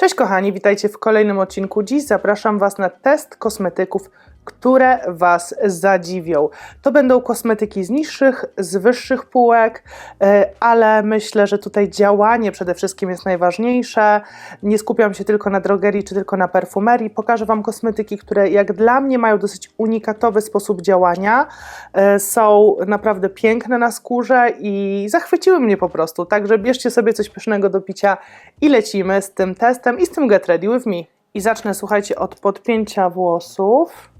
Cześć kochani, witajcie w kolejnym odcinku. Dziś zapraszam Was na test kosmetyków, które Was zadziwią. To będą kosmetyki z niższych, z wyższych półek, e, ale myślę, że tutaj działanie przede wszystkim jest najważniejsze. Nie skupiam się tylko na drogerii czy tylko na perfumerii. Pokażę Wam kosmetyki, które jak dla mnie mają dosyć unikatowy sposób działania. E, Są naprawdę piękne na skórze i zachwyciły mnie po prostu. Także bierzcie sobie coś pysznego do picia i lecimy z tym testem i z tym Get Ready With Me. I zacznę, słuchajcie, od podpięcia włosów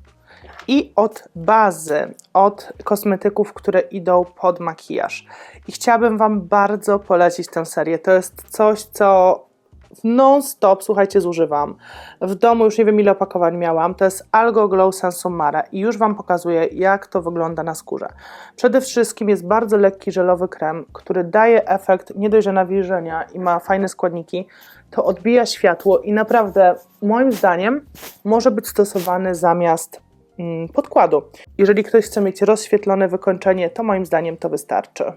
i od bazy, od kosmetyków, które idą pod makijaż. I chciałabym Wam bardzo polecić tę serię. To jest coś, co non-stop, słuchajcie, zużywam. W domu już nie wiem ile opakowań miałam. To jest Algo Glow Sansomara i już Wam pokazuję, jak to wygląda na skórze. Przede wszystkim jest bardzo lekki żelowy krem, który daje efekt nie dość, że nawilżenia i ma fajne składniki, to odbija światło i naprawdę, moim zdaniem, może być stosowany zamiast podkładu. Jeżeli ktoś chce mieć rozświetlone wykończenie, to moim zdaniem to wystarczy.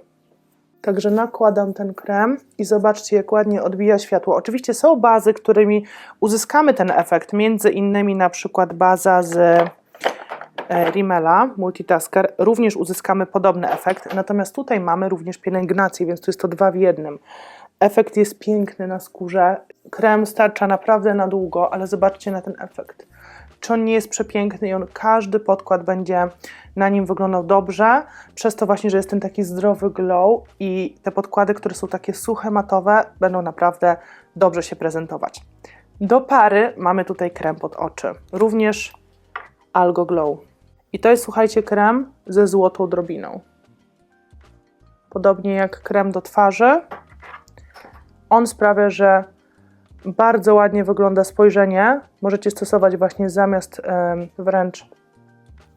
Także nakładam ten krem i zobaczcie, jak ładnie odbija światło. Oczywiście są bazy, którymi uzyskamy ten efekt, między innymi na przykład baza z e, Rimmela Multitasker, również uzyskamy podobny efekt, natomiast tutaj mamy również pielęgnację, więc to jest to dwa w jednym. Efekt jest piękny na skórze, krem starcza naprawdę na długo, ale zobaczcie na ten efekt. Czy on nie jest przepiękny i on każdy podkład będzie na nim wyglądał dobrze, przez to właśnie, że jest ten taki zdrowy glow i te podkłady, które są takie suche, matowe, będą naprawdę dobrze się prezentować. Do pary mamy tutaj krem pod oczy, również Algo Glow. I to jest, słuchajcie, krem ze złotą drobiną. Podobnie jak krem do twarzy, on sprawia, że bardzo ładnie wygląda spojrzenie. Możecie stosować właśnie zamiast wręcz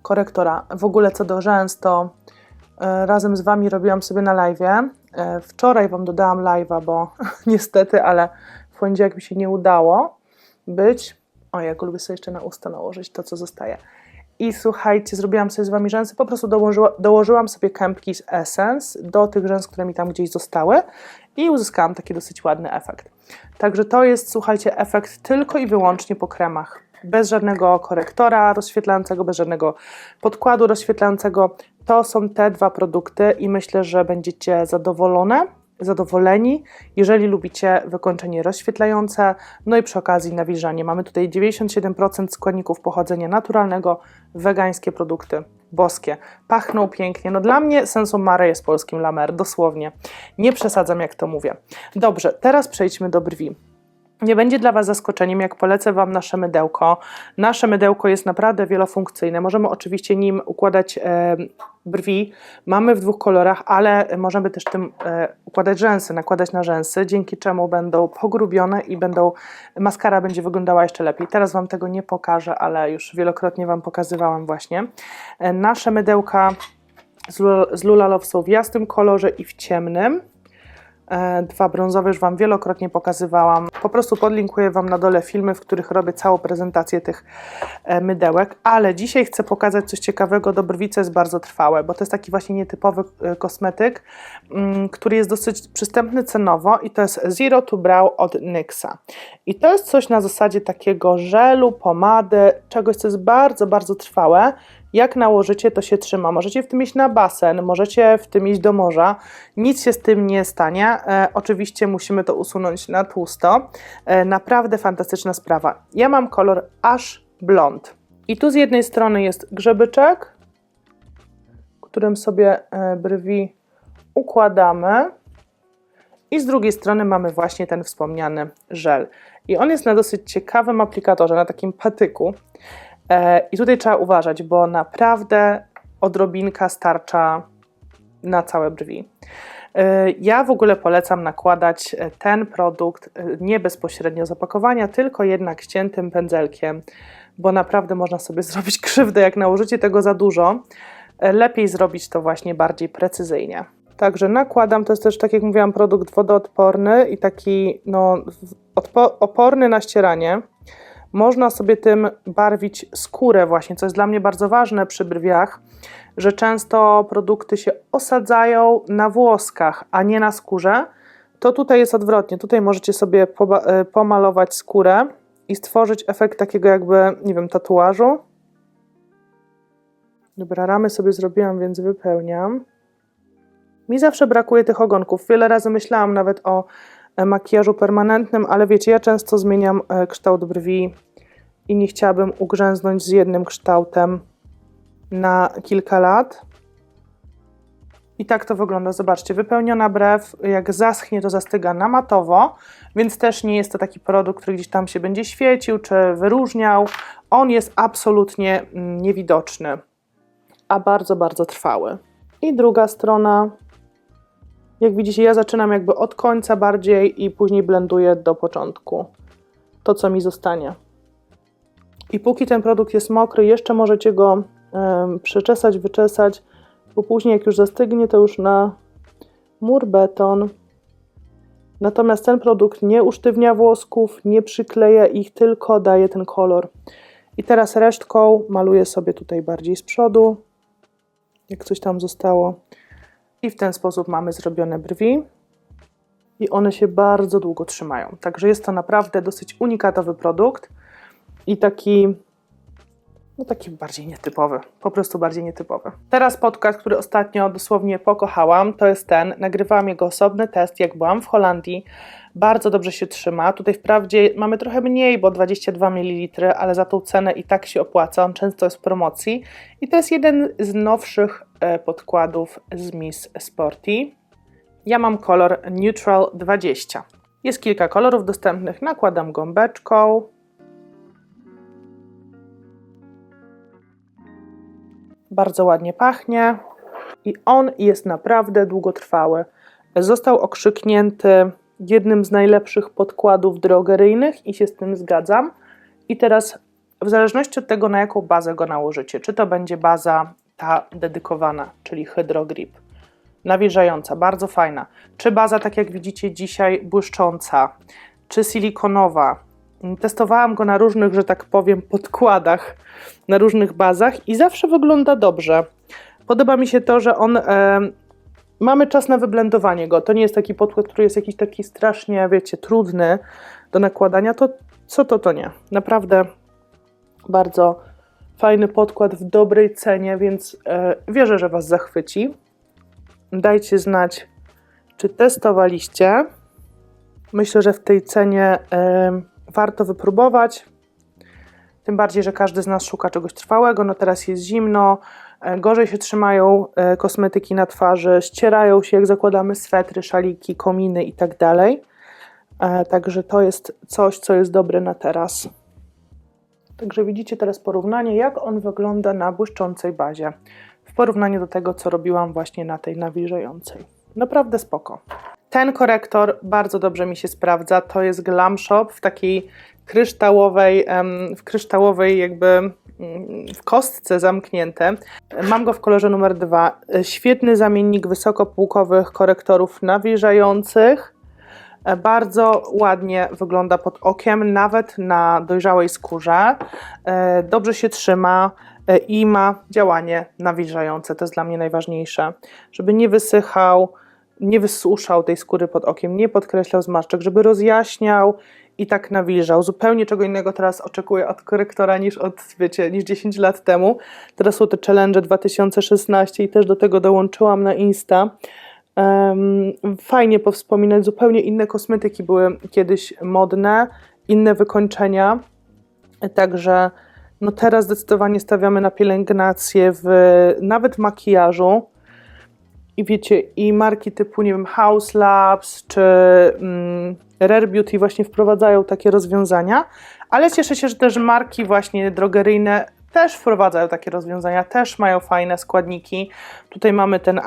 korektora. W ogóle co do rzęs, to e, razem z Wami robiłam sobie na live. Wczoraj Wam dodałam live'a, bo niestety, ale w poniedziałek mi się nie udało być. O, jak lubię sobie jeszcze na usta nałożyć to, co zostaje. I słuchajcie, zrobiłam sobie z Wami rzęsy, po prostu dołożyła, dołożyłam sobie kępki z Essence do tych rzęs, które mi tam gdzieś zostały i uzyskałam taki dosyć ładny efekt. Także to jest, słuchajcie, efekt tylko i wyłącznie po kremach. Bez żadnego korektora rozświetlającego, bez żadnego podkładu rozświetlającego. To są te dwa produkty i myślę, że będziecie zadowolone, zadowoleni, jeżeli lubicie wykończenie rozświetlające, no i przy okazji nawilżanie. Mamy tutaj 97% składników pochodzenia naturalnego, wegańskie produkty, boskie. Pachną pięknie. No dla mnie Sensomare jest polskim lamer, dosłownie. Nie przesadzam, jak to mówię. Dobrze, teraz przejdźmy do brwi. Nie będzie dla Was zaskoczeniem, jak polecę Wam nasze mydełko. Nasze mydełko jest naprawdę wielofunkcyjne. Możemy oczywiście nim układać e, brwi. Mamy w dwóch kolorach, ale możemy też tym e, układać rzęsy, nakładać na rzęsy, dzięki czemu będą pogrubione i będą maskara będzie wyglądała jeszcze lepiej. Teraz Wam tego nie pokażę, ale już wielokrotnie Wam pokazywałam właśnie. E, nasze mydełka z, Lul- z Lula Love są w jasnym kolorze i w ciemnym. E, Dwa brązowe już Wam wielokrotnie pokazywałam. Po prostu podlinkuję Wam na dole filmy, w których robię całą prezentację tych e, mydełek, ale dzisiaj chcę pokazać coś ciekawego do brwi, co jest bardzo trwałe, bo to jest taki właśnie nietypowy e, kosmetyk, mm, który jest dosyć przystępny cenowo i to jest Zero to Brow od NYXa. I to jest coś na zasadzie takiego żelu, pomady, czegoś, co jest bardzo, bardzo trwałe. Jak nałożycie, to się trzyma. Możecie w tym iść na basen, możecie w tym iść do morza. Nic się z tym nie stanie. E, oczywiście musimy to usunąć na tłusto. E, naprawdę fantastyczna sprawa. Ja mam kolor aż blond. I tu z jednej strony jest grzebyczek, którym sobie e, brwi układamy. I z drugiej strony mamy właśnie ten wspomniany żel. I on jest na dosyć ciekawym aplikatorze, na takim patyku. E, I tutaj trzeba uważać, bo naprawdę odrobinka starcza na całe brwi. E, Ja w ogóle polecam nakładać e, ten produkt nie bezpośrednio z opakowania, tylko jednak ściętym pędzelkiem, bo naprawdę można sobie zrobić krzywdę, jak nałożycie tego za dużo. Lepiej zrobić to właśnie bardziej precyzyjnie. Także nakładam, to jest też, tak jak mówiłam, produkt wodoodporny i taki no, oporny na ścieranie. Można sobie tym barwić skórę właśnie, co jest dla mnie bardzo ważne przy brwiach, że często produkty się osadzają na włoskach, a nie na skórze. to tutaj jest odwrotnie. Tutaj możecie sobie e, pomalować skórę i stworzyć efekt takiego jakby, nie wiem, tatuażu. Dobra, ramy sobie zrobiłam, więc wypełniam. Mi zawsze brakuje tych ogonków. Wiele razy myślałam nawet o makijażu permanentnym, ale wiecie, ja często zmieniam e, kształt brwi i nie chciałabym ugrzęznąć z jednym kształtem na kilka lat. I tak to wygląda. Zobaczcie, wypełniona brew, jak zaschnie, to zastyga na matowo, więc też nie jest to taki produkt, który gdzieś tam się będzie świecił czy wyróżniał. On jest absolutnie mm, niewidoczny, a bardzo, bardzo trwały. I druga strona. Jak widzicie, ja zaczynam jakby od końca bardziej i później blenduję do początku. To, co mi zostanie. I póki ten produkt jest mokry, jeszcze możecie go um, przeczesać, wyczesać, bo później jak już zastygnie, to już na mur beton. Natomiast ten produkt nie usztywnia włosków, nie przykleja ich, tylko daje ten kolor. I teraz resztką maluję sobie tutaj bardziej z przodu, jak coś tam zostało. I w ten sposób mamy zrobione brwi. I one się bardzo długo trzymają. Także jest to naprawdę dosyć unikatowy produkt i taki, no taki bardziej nietypowy, po prostu bardziej nietypowy. Teraz podcast, który ostatnio dosłownie pokochałam, to jest ten, nagrywałam jego osobny test, jak byłam w Holandii, bardzo dobrze się trzyma, tutaj wprawdzie mamy trochę mniej, bo 22 ml, ale za tą cenę i tak się opłaca, on często jest w promocji i to jest jeden z nowszych e, podkładów z Miss Sporty. Ja mam kolor Neutral 20. Jest kilka kolorów dostępnych, nakładam gąbeczką, bardzo ładnie pachnie i on jest naprawdę długotrwały. Został okrzyknięty jednym z najlepszych podkładów drogeryjnych i się z tym zgadzam. I teraz, w zależności od tego, na jaką bazę go nałożycie, czy to będzie baza ta dedykowana, czyli Hydrogrip, nawilżająca, bardzo fajna, czy baza, tak jak widzicie dzisiaj, błyszcząca, czy silikonowa, Testowałam go na różnych, że tak powiem, podkładach, na różnych bazach i zawsze wygląda dobrze. Podoba mi się to, że on. E, mamy czas na wyblendowanie go. To nie jest taki podkład, który jest jakiś taki strasznie, wiecie, trudny do nakładania. To co to, to nie. Naprawdę bardzo fajny podkład w dobrej cenie, więc e, wierzę, że Was zachwyci. Dajcie znać, czy testowaliście. Myślę, że w tej cenie. E, warto wypróbować. Tym bardziej, że każdy z nas szuka czegoś trwałego. No teraz jest zimno, e, gorzej się trzymają e, kosmetyki na twarzy, ścierają się, jak zakładamy swetry, szaliki, kominy i tak. E, także to jest coś, co jest dobre na teraz. Także widzicie teraz porównanie, jak on wygląda na błyszczącej bazie w porównaniu do tego, co robiłam właśnie na tej nawilżającej. Naprawdę spoko. Ten korektor bardzo dobrze mi się sprawdza. To jest Glam Shop w takiej kryształowej, w kryształowej jakby mm, w kostce zamknięte. Mam go w kolorze numer dwa. Świetny zamiennik wysokopółkowych korektorów nawilżających. Bardzo ładnie wygląda pod okiem, nawet na dojrzałej skórze. E, dobrze się trzyma e, i ma działanie nawilżające. To jest dla mnie najważniejsze, żeby nie wysychał, nie wysuszał tej skóry pod okiem, nie podkreślał zmarszczek, żeby rozjaśniał i tak nawilżał. Zupełnie czego innego teraz oczekuję od korektora niż od, wiecie, niż 10 lat temu. Teraz są te challenge 2016 i też do tego dołączyłam na Insta. Um, fajnie powspominać, zupełnie inne kosmetyki były kiedyś modne, inne wykończenia. Także no teraz zdecydowanie stawiamy na pielęgnację w nawet makijażu i wiecie, i marki typu, nie wiem, House Labs czy mm, Rare Beauty właśnie wprowadzają takie rozwiązania, ale cieszę się, że też marki właśnie drogeryjne też wprowadzają takie rozwiązania, też mają fajne składniki. Tutaj mamy ten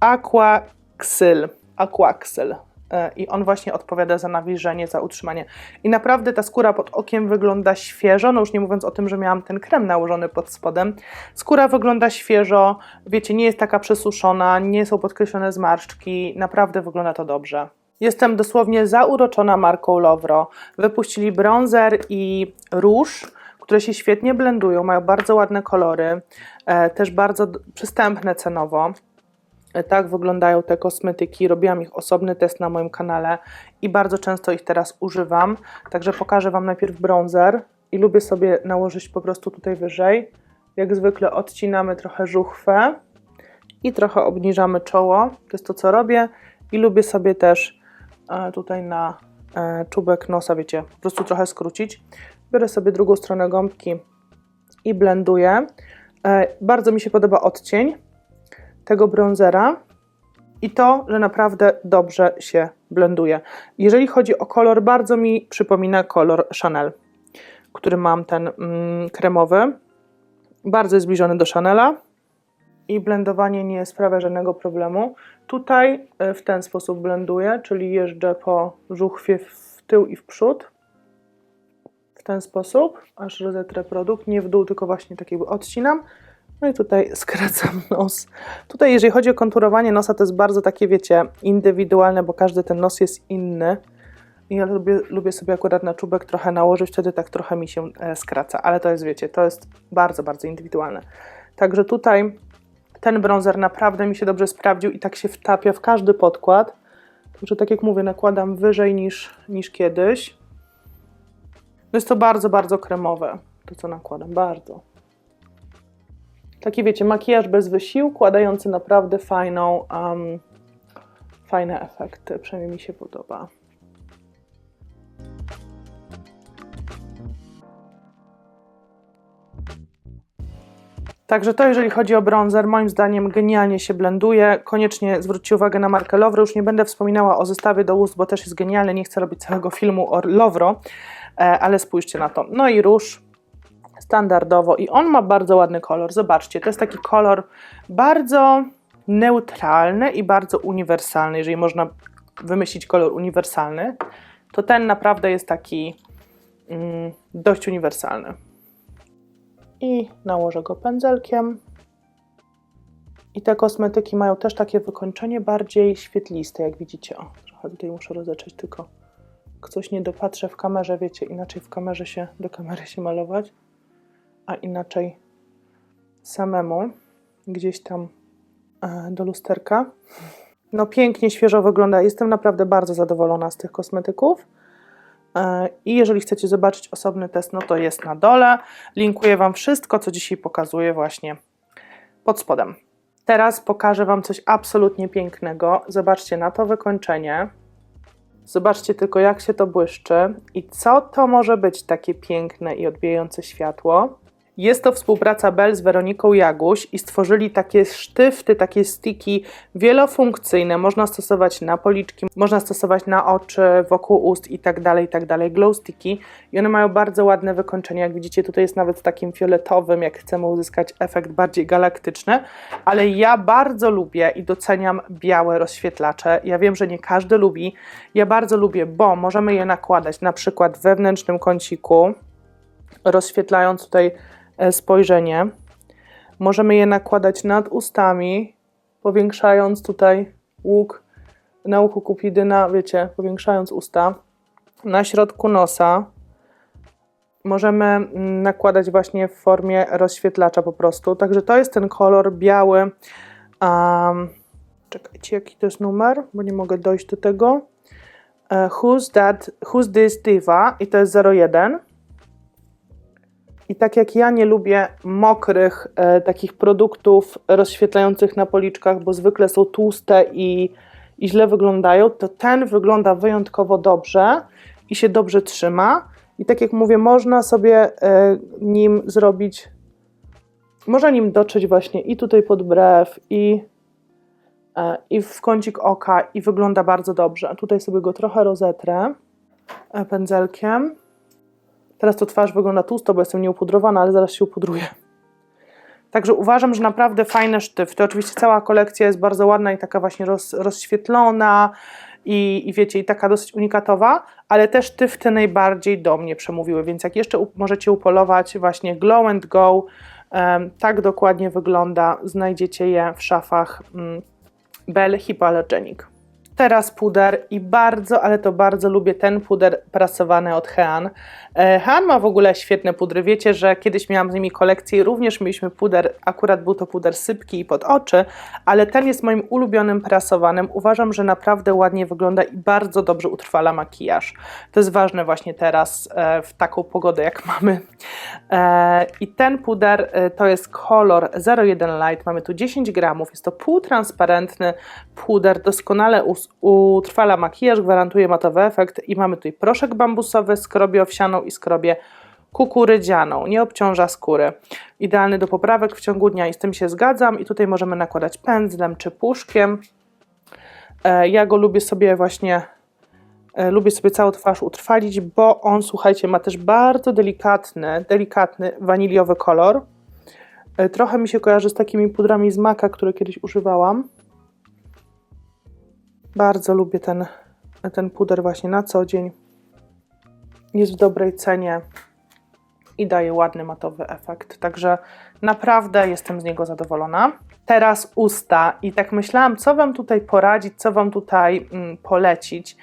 Aquaxyl, Aquaxyl, E, i on właśnie odpowiada za nawilżenie, za utrzymanie. I naprawdę ta skóra pod okiem wygląda świeżo, no już nie mówiąc o tym, że miałam ten krem nałożony pod spodem. Skóra wygląda świeżo, wiecie, nie jest taka przesuszona, nie są podkreślone zmarszczki, naprawdę wygląda to dobrze. Jestem dosłownie zauroczona marką Lovro. Wypuścili bronzer i róż, które się świetnie blendują, mają bardzo ładne kolory, e, też bardzo przystępne cenowo. Tak wyglądają te kosmetyki. Robiłam ich osobny test na moim kanale i bardzo często ich teraz używam. Także pokażę Wam najpierw bronzer i lubię sobie nałożyć po prostu tutaj wyżej. Jak zwykle odcinamy trochę żuchwę i trochę obniżamy czoło. To jest to, co robię. I lubię sobie też e, tutaj na e, czubek nosa, wiecie, po prostu trochę skrócić. Biorę sobie drugą stronę gąbki i blenduję. E, Bardzo mi się podoba odcień tego bronzera i to, że naprawdę dobrze się blenduje. Jeżeli chodzi o kolor, bardzo mi przypomina kolor Chanel, który mam ten mm, kremowy. Bardzo jest zbliżony do Chanela i blendowanie nie sprawia żadnego problemu. Tutaj y, w ten sposób blenduję, czyli jeżdżę po żuchwie w tył i w przód. W ten sposób, aż rozetrę produkt, nie w dół, tylko właśnie tak jakby odcinam. No i tutaj skracam nos. Tutaj, jeżeli chodzi o konturowanie nosa, to jest bardzo takie, wiecie, indywidualne, bo każdy ten nos jest inny. I ja lubię, lubię sobie akurat na czubek trochę nałożyć, wtedy tak trochę mi się e, skraca, ale to jest, wiecie, to jest bardzo, bardzo indywidualne. Także tutaj ten bronzer naprawdę mi się dobrze sprawdził i tak się wtapia w każdy podkład. Także tak jak mówię, nakładam wyżej niż, niż kiedyś. No Jest to bardzo, bardzo kremowe, to co nakładam, bardzo. Taki wiecie, makijaż bez wysiłku, dający naprawdę fajną, um, fajne efekty. Przynajmniej mi się podoba. Także to jeżeli chodzi o bronzer, moim zdaniem genialnie się blenduje. Koniecznie zwróćcie uwagę na markę Lovro. Już nie będę wspominała o zestawie do ust, bo też jest genialny. Nie chcę robić całego filmu o Lovro, e, ale spójrzcie na to. No i róż standardowo i on ma bardzo ładny kolor. Zobaczcie, to jest taki kolor bardzo neutralny i bardzo uniwersalny. Jeżeli można wymyślić kolor uniwersalny, to ten naprawdę jest taki mm, dość uniwersalny. I nałożę go pędzelkiem. I te kosmetyki mają też takie wykończenie bardziej świetliste, jak widzicie. O, trochę tutaj muszę rozetrzeć, tylko jak coś nie dopatrzę w kamerze, wiecie, inaczej w kamerze się, do kamery się malować a inaczej samemu gdzieś tam e, do lusterka. No pięknie, świeżo wygląda. Jestem naprawdę bardzo zadowolona z tych kosmetyków. E, I jeżeli chcecie zobaczyć osobny test, no to jest na dole. Linkuję Wam wszystko, co dzisiaj pokazuję właśnie pod spodem. Teraz pokażę Wam coś absolutnie pięknego. Zobaczcie na to wykończenie. Zobaczcie tylko, jak się to błyszczy i co to może być takie piękne i odbijające światło. Jest to współpraca Bell z Weroniką Jaguś i stworzyli takie sztyfty, takie stiki wielofunkcyjne. Można stosować na policzki, można stosować na oczy, wokół ust i tak dalej, i tak dalej. Glow sticky i one mają bardzo ładne wykończenie. Jak widzicie, tutaj jest nawet takim fioletowym, jak chcemy uzyskać efekt bardziej galaktyczny, ale ja bardzo lubię i doceniam białe rozświetlacze. Ja wiem, że nie każdy lubi. Ja bardzo lubię, bo możemy je nakładać na przykład w wewnętrznym kąciku, rozświetlając tutaj spojrzenie. Możemy je nakładać nad ustami, powiększając tutaj łuk na łuku kupidyna, wiecie, powiększając usta. Na środku nosa możemy mm, nakładać właśnie w formie rozświetlacza po prostu. Także to jest ten kolor biały. Um, czekajcie, jaki to jest numer, bo nie mogę dojść do tego. E, who's that, who's this diva? I to jest 01. I tak jak ja nie lubię mokrych e, takich produktów rozświetlających na policzkach, bo zwykle są tłuste i, i źle wyglądają, to ten wygląda wyjątkowo dobrze i się dobrze trzyma. I tak jak mówię, można sobie e, nim zrobić, można nim dotrzeć właśnie i tutaj pod brew, i, e, i w kącik oka, i wygląda bardzo dobrze. Tutaj sobie go trochę rozetrę e, pędzelkiem. Teraz to twarz wygląda tłusto, bo jestem nieupudrowana, ale zaraz się upudruję. Także uważam, że naprawdę fajne sztyfty. Oczywiście cała kolekcja jest bardzo ładna i taka właśnie roz, rozświetlona i, i wiecie, i taka dosyć unikatowa, ale te sztyfty najbardziej do mnie przemówiły, więc jak jeszcze możecie upolować właśnie Glow and Go, em, tak dokładnie wygląda, znajdziecie je w szafach mm, Bell Hypoallergenic. Teraz puder i bardzo, ale to bardzo lubię ten puder prasowany od Hean. E, Hean ma w ogóle świetne pudry. Wiecie, że kiedyś miałam z nimi kolekcję i również mieliśmy puder, akurat był to puder sypki i pod oczy, ale ten jest moim ulubionym prasowanym. Uważam, że naprawdę ładnie wygląda i bardzo dobrze utrwala makijaż. To jest ważne właśnie teraz e, w taką pogodę jak mamy. E, I ten puder to jest kolor 01 Light. Mamy tu 10 gramów. Jest to półtransparentny puder, doskonale us- utrwala makijaż, gwarantuje matowy efekt i mamy tutaj proszek bambusowy, skrobię owsianą i skrobię kukurydzianą. Nie obciąża skóry. Idealny do poprawek w ciągu dnia i z tym się zgadzam. I tutaj możemy nakładać pędzlem czy puszkiem. E, Ja go lubię sobie właśnie, e, lubię sobie całą twarz utrwalić, bo on, słuchajcie, ma też bardzo delikatny, delikatny waniliowy kolor. E, Trochę mi się kojarzy z takimi pudrami z maka, które kiedyś używałam. Bardzo lubię ten, ten puder właśnie na co dzień. Jest w dobrej cenie i daje ładny matowy efekt. Także naprawdę jestem z niego zadowolona. Teraz usta i tak myślałam, co Wam tutaj poradzić, co Wam tutaj mm, polecić.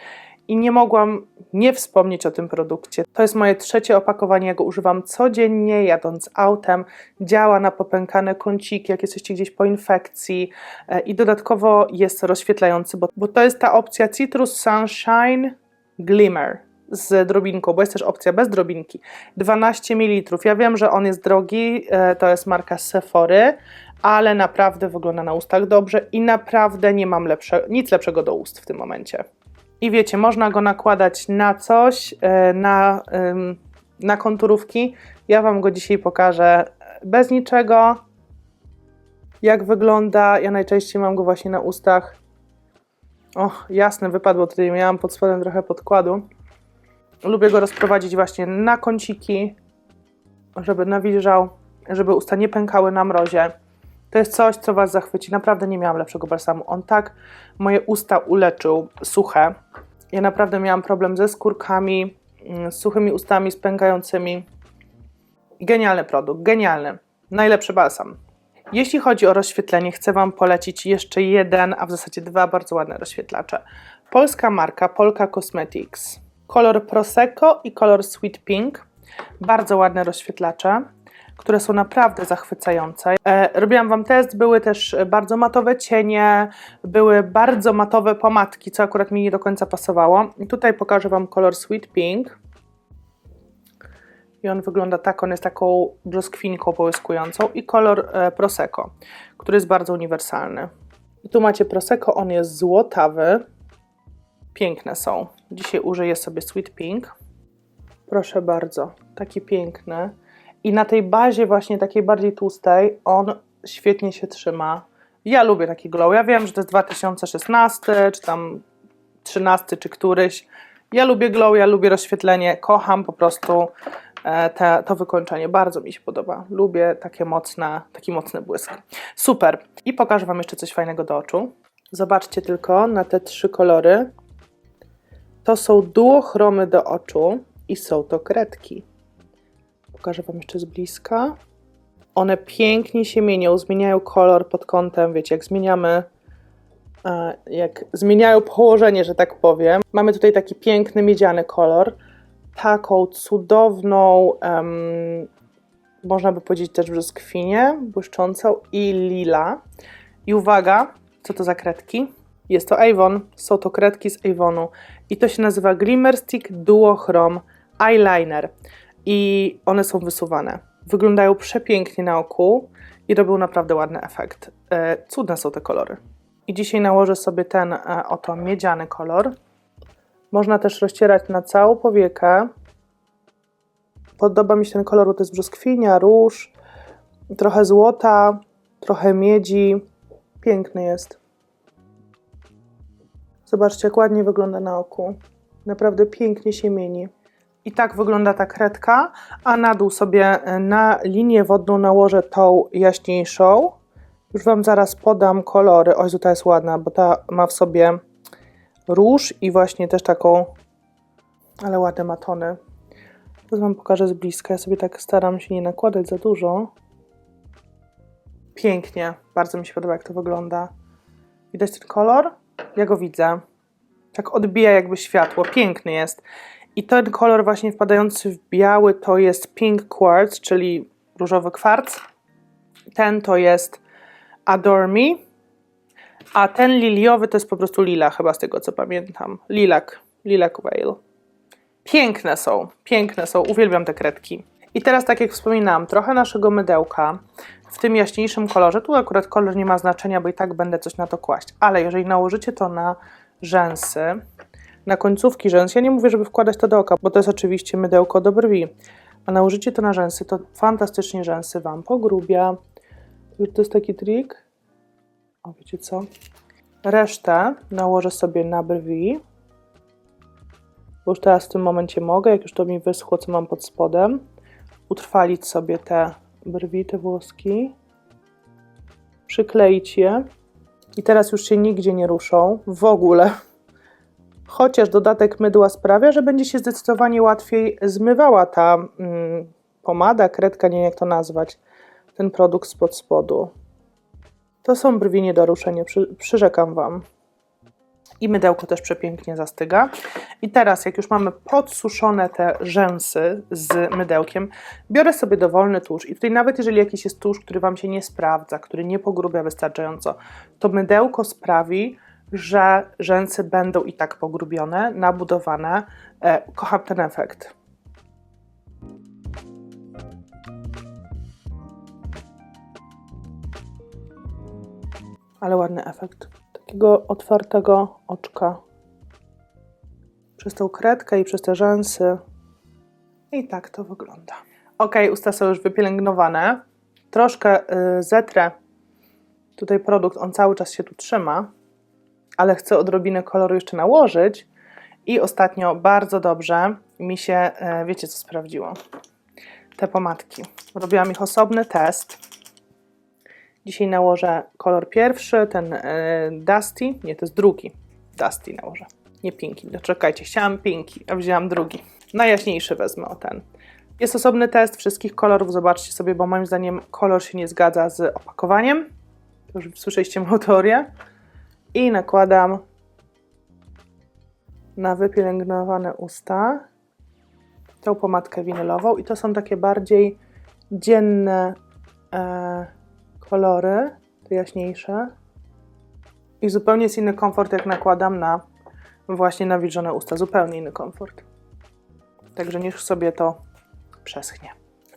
I nie mogłam nie wspomnieć o tym produkcie. To jest moje trzecie opakowanie, ja go używam codziennie, jadąc autem. Działa na popękane kąciki, jak jesteście gdzieś po infekcji. E, I dodatkowo jest rozświetlający, bo, bo to jest ta opcja Citrus Sunshine Glimmer z drobinką, bo jest też opcja bez drobinki. 12 ml. Ja wiem, że on jest drogi, e, to jest marka Sephory, ale naprawdę wygląda na ustach dobrze i naprawdę nie mam lepsze, nic lepszego do ust w tym momencie. I wiecie, można go nakładać na coś, e, na, na konturówki. Ja Wam go dzisiaj pokażę bez niczego. Jak wygląda? Ja najczęściej mam go właśnie na ustach. O, jasne, wypadło tutaj. Miałam pod spodem trochę podkładu. Lubię go rozprowadzić właśnie na kąciki, żeby nawilżał, żeby usta nie pękały na mrozie. To jest coś, co Was zachwyci. Naprawdę nie miałam lepszego balsamu. On tak moje usta uleczył, suche. Ja naprawdę miałam problem ze skórkami, mm, z suchymi ustami, z pękającymi. Genialny produkt, genialny. Najlepszy balsam. Jeśli chodzi o rozświetlenie, chcę Wam polecić jeszcze jeden, a w zasadzie dwa bardzo ładne rozświetlacze. Polska marka Polka Cosmetics. Kolor Prosecco i kolor Sweet Pink. Bardzo ładne rozświetlacze, które są naprawdę zachwycające. E, robiłam Wam test, były też bardzo matowe cienie, były bardzo matowe pomadki, co akurat mi nie do końca pasowało. I tutaj pokażę Wam kolor Sweet Pink. I on wygląda tak, on jest taką brzoskwinką połyskującą i kolor e, Prosecco, który jest bardzo uniwersalny. I tu macie Prosecco, on jest złotawy. Piękne są. Dzisiaj użyję sobie Sweet Pink. Proszę bardzo, taki piękny. I na tej bazie właśnie takiej bardziej tłustej on świetnie się trzyma. Ja lubię taki glow. Ja wiem, że to jest 2016, czy tam 13, czy któryś. Ja lubię glow, ja lubię rozświetlenie. Kocham po prostu e, te, to wykończenie. Bardzo mi się podoba. Lubię takie mocne, taki mocny błysk. Super. I pokażę Wam jeszcze coś fajnego do oczu. Zobaczcie tylko na te trzy kolory. To są duochromy do oczu i są to kredki. Pokażę Wam jeszcze z bliska. One pięknie się mienią, zmieniają kolor pod kątem, wiecie, jak zmieniamy, e, jak zmieniają położenie, że tak powiem. Mamy tutaj taki piękny miedziany kolor, taką cudowną, em, można by powiedzieć też brzoskwinię, błyszczącą i lila. I uwaga, co to za kredki? Jest to Avon, są to kredki z Avonu i to się nazywa Glimmer Stick Duochrome Eyeliner i one są wysuwane. Wyglądają przepięknie na oku i robią naprawdę ładny efekt. E, cudne są te kolory. I dzisiaj nałożę sobie ten e, oto miedziany kolor. Można też rozcierać na całą powiekę. Podoba mi się ten kolor, to jest brzoskwinia, róż, trochę złota, trochę miedzi. Piękny jest. Zobaczcie, jak ładnie wygląda na oku. Naprawdę pięknie się mieni. I tak wygląda ta kredka, a na dół sobie e, na linię wodną nałożę tą jaśniejszą. Już Wam zaraz podam kolory. Oj, ta jest ładna, bo ta ma w sobie róż i właśnie też taką, ale ładne matony. Teraz Wam pokażę z bliska. Ja sobie tak staram się nie nakładać za dużo. Pięknie. Bardzo mi się podoba, jak to wygląda. Widać ten kolor? Ja go widzę. tak odbija jakby światło, piękny jest. I ten kolor właśnie wpadający w biały to jest Pink Quartz, czyli różowy kwarc. Ten to jest Adore Me, a ten liliowy to jest po prostu lila, chyba z tego co pamiętam. Lilak, lilak Veil. Piękne są, piękne są, uwielbiam te kredki. I teraz, tak jak wspominałam, trochę naszego mydełka w tym jaśniejszym kolorze. Tu akurat kolor nie ma znaczenia, bo i tak będę coś na to kłaść. Ale jeżeli nałożycie to na rzęsy, na końcówki rzęs, ja nie mówię, żeby wkładać to do oka, bo to jest oczywiście mydełko do brwi, a nałożycie to na rzęsy, to fantastycznie rzęsy Wam pogrubia. To jest taki trik. O, wiecie co? Resztę nałożę sobie na brwi. Bo już teraz w tym momencie mogę, jak już to mi wyschło, co mam pod spodem, utrwalić sobie te brwi, te włoski, przykleić je i teraz już się nigdzie nie ruszą, w ogóle. Chociaż dodatek mydła sprawia, że będzie się zdecydowanie łatwiej zmywała ta mm, pomada, kredka, nie wiem jak to nazwać, ten produkt spod spodu. To są brwi nie do ruszenia, przy, przyrzekam Wam. I mydełko też przepięknie zastyga. I teraz, jak już mamy podsuszone te rzęsy z mydełkiem, biorę sobie dowolny tusz. I tutaj nawet jeżeli jakiś jest tusz, który Wam się nie sprawdza, który nie pogrubia wystarczająco, to mydełko sprawi, że rzęsy będą i tak pogrubione, nabudowane. E, kocham ten efekt. Ale ładny efekt. Takiego otwartego oczka. Przez tą kredkę i przez te rzęsy. I tak to wygląda. Ok, usta są już wypielęgnowane. Troszkę y, zetrę tutaj produkt, on cały czas się tu trzyma, ale chcę odrobinę koloru jeszcze nałożyć. I ostatnio bardzo dobrze mi się, y, wiecie co sprawdziło? Te pomadki. Robiłam ich osobny test. Dzisiaj nałożę kolor pierwszy, ten y, Dusty, nie, to jest drugi. Dusty nałożę, nie Pinki. No, czekajcie, chciałam Pinki, a wzięłam drugi. Najjaśniejszy wezmę o ten. Jest osobny test wszystkich kolorów, zobaczcie sobie, bo moim zdaniem kolor się nie zgadza z opakowaniem. To już słyszeliście moją teorię. I nakładam na wypielęgnowane usta tą pomadkę winylową i to są takie bardziej dzienne e, kolory, te jaśniejsze. I zupełnie jest inny komfort, jak nakładam na właśnie nawilżone usta. Zupełnie inny komfort. Także niech sobie to przeschnie.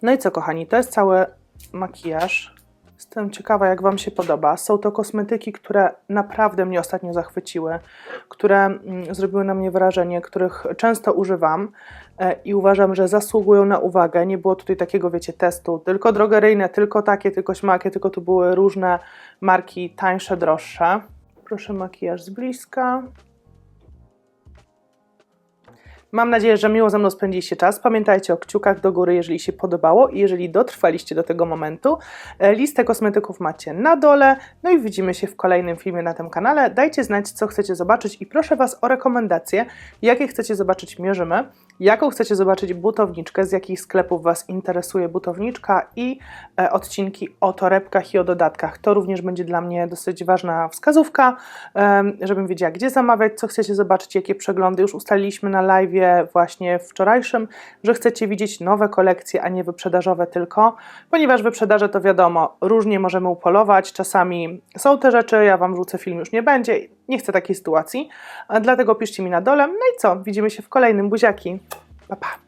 No i co, kochani, to jest cały makijaż. Jestem ciekawa, jak Wam się podoba. Są to kosmetyki, które naprawdę mnie ostatnio zachwyciły, które mm, zrobiły na mnie wrażenie, których często używam e, i uważam, że zasługują na uwagę. Nie było tutaj takiego, wiecie, testu, tylko drogeryjne, tylko takie, tylko śmakie, tylko tu były różne marki, tańsze, droższe. Proszę makijaż z bliska. Mam nadzieję, że miło ze mną spędziliście czas. Pamiętajcie o kciukach do góry, jeżeli się podobało i jeżeli dotrwaliście do tego momentu. E, Listę kosmetyków macie na dole. No i widzimy się w kolejnym filmie na tym kanale. Dajcie znać, co chcecie zobaczyć i proszę Was o rekomendacje, jakie chcecie zobaczyć mierzymy, jaką chcecie zobaczyć butowniczkę, z jakich sklepów Was interesuje butowniczka i e, odcinki o torebkach i o dodatkach. To również będzie dla mnie dosyć ważna wskazówka, żebym wiedziała, gdzie zamawiać, co chcecie zobaczyć, jakie przeglądy. Już ustaliliśmy na live właśnie wczorajszym, że chcecie widzieć nowe kolekcje, a nie wyprzedażowe tylko, ponieważ wyprzedaże to wiadomo, różnie możemy upolować, czasami są te rzeczy, ja Wam rzucę film, już nie będzie, nie chcę takiej sytuacji, dlatego piszcie mi na dole. No i co, widzimy się w kolejnym buziaki. Pa, pa.